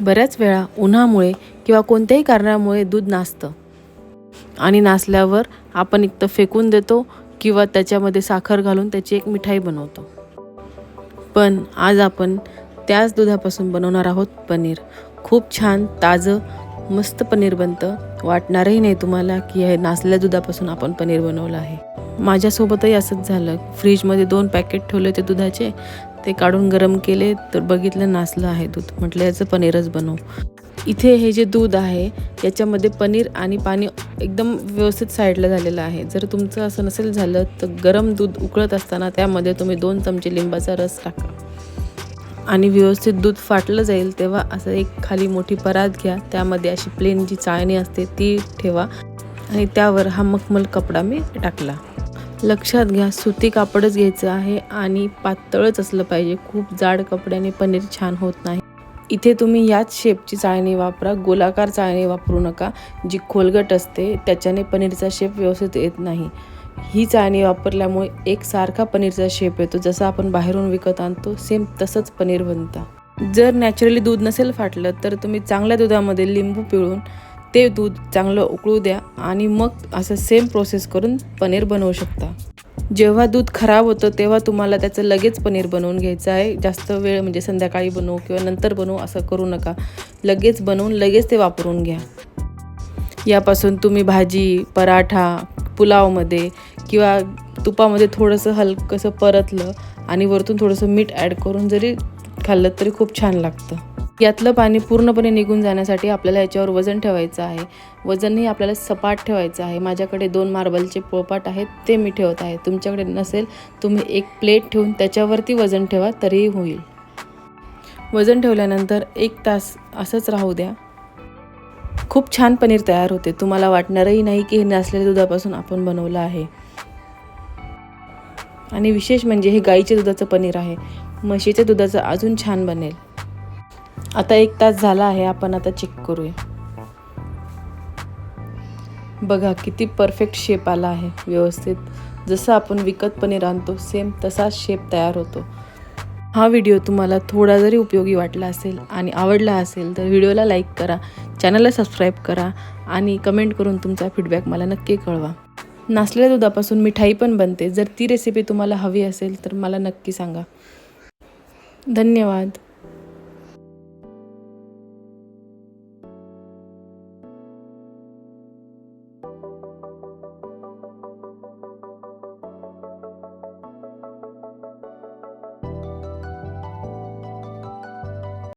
बऱ्याच वेळा उन्हामुळे किंवा कोणत्याही कारणामुळे दूध नासतं. आणि नासल्यावर आपण एक तर फेकून देतो किंवा त्याच्यामध्ये साखर घालून त्याची एक मिठाई बनवतो. पण आज आपण त्याच दुधापासून बनवणार आहोत पनीर. खूप छान ताजं मस्त पनीर बनतं. वाटणारही नाही तुम्हाला की हे नाचल्या दुधापासून आपण पनीर बनवलं आहे. माझ्यासोबतही असंच झालं. फ्रीजमध्ये दोन पॅकेट ठेवले होते दुधाचे. ते काढून गरम केले तर बघितलं नासलं आहे दूध. म्हटलं याचं पनीरच बनवू. इथे हे जे दूध आहे याच्यामध्ये पनीर आणि पाणी एकदम व्यवस्थित साईडला झालेलं आहे. जर तुमचं असं नसेल झालं तर गरम दूध उकळत असताना त्यामध्ये तुम्ही दोन चमचे लिंबाचा रस टाका. आणि व्यवस्थित दूध फाटलं जाईल तेव्हा असं एक खाली मोठी परात घ्या. त्यामध्ये अशी प्लेन जी चाळणी असते ती ठेवा. आणि त्यावर हा मखमल कपडा मी टाकला. लक्षात घ्या सुती कापडच घ्यायचं आहे आणि पातळच असलं पाहिजे. खूप जाड कपड्याने पनीर छान होत नाही. इथे तुम्ही याच शेपची चाळणी वापरा गोलाकार चाळणी वापरू नका. जी खोलगट असते त्याच्याने पनीरचा शेप व्यवस्थित येत नाही. ही चाळणी वापरल्यामुळे एक सारखा पनीरचा शेप येतो. जसा आपण बाहेरून विकत आणतो सेम तसंच पनीर बनतं. जर नॅचरली दूध नसेल फाटलं तर तुम्ही चांगल्या दुधामध्ये लिंबू पिळून ते दूध चांगलं उकळू द्या आणि मग असं सेम प्रोसेस करून पनीर बनवू शकता. जेव्हा दूध खराब होतं तेव्हा तुम्हाला त्याचं लगेच पनीर बनवून घ्यायचं आहे. जास्त वेळ म्हणजे संध्याकाळी बनवू किंवा नंतर बनवू असं करू नका. लगेच बनवून लगेच ते वापरून घ्या. यापासून तुम्ही भाजी पराठा पुलावमध्ये किंवा तुपामध्ये थोडंसं हलकंसं परतलं आणि वरतून थोडंसं मीठ ॲड करून जरी खाल्लं तरी खूप छान लागतं. यातलं पाणी पूर्णपणे निघून जाण्यासाठी आपल्याला याच्यावर वजन ठेवायचं आहे. वजनही आपल्याला सपाट ठेवायचं आहे. माझ्याकडे दोन मार्बलचे पोळपाट आहेत ते मी ठेवत आहे. तुमच्याकडे नसेल तुम्ही एक प्लेट ठेवून त्याच्यावरती वजन ठेवा तरीही होईल. वजन ठेवल्यानंतर एक तास असंच राहू द्या. खूप छान पनीर तयार होते. तुम्हाला वाटणारही नाही की हे नसलेल्या दुधापासून आपण बनवलं आहे. आणि विशेष म्हणजे हे गाईच्या दुधाचं पनीर आहे. म्हशीच्या दुधाचं अजून छान बनेल. आता एक तास झाला आहे आपण आता चेक करूया. बघा किती परफेक्ट शेप आला आहे व्यवस्थित. जसं आपण विकत पनीर आणतो सेम तसाच शेप तयार होतो. हा व्हिडिओ तुम्हाला थोडा जरी उपयोगी वाटला असेल आणि आवडला असेल तर व्हिडिओला लाईक करा चॅनलला सबस्क्राईब करा आणि कमेंट करून तुमचा फीडबॅक मला नक्की कळवा. नासलेल्या दुधापासून मिठाई पण बनते. जर ती रेसिपी तुम्हाला हवी असेल तर मला नक्की सांगा. धन्यवाद. you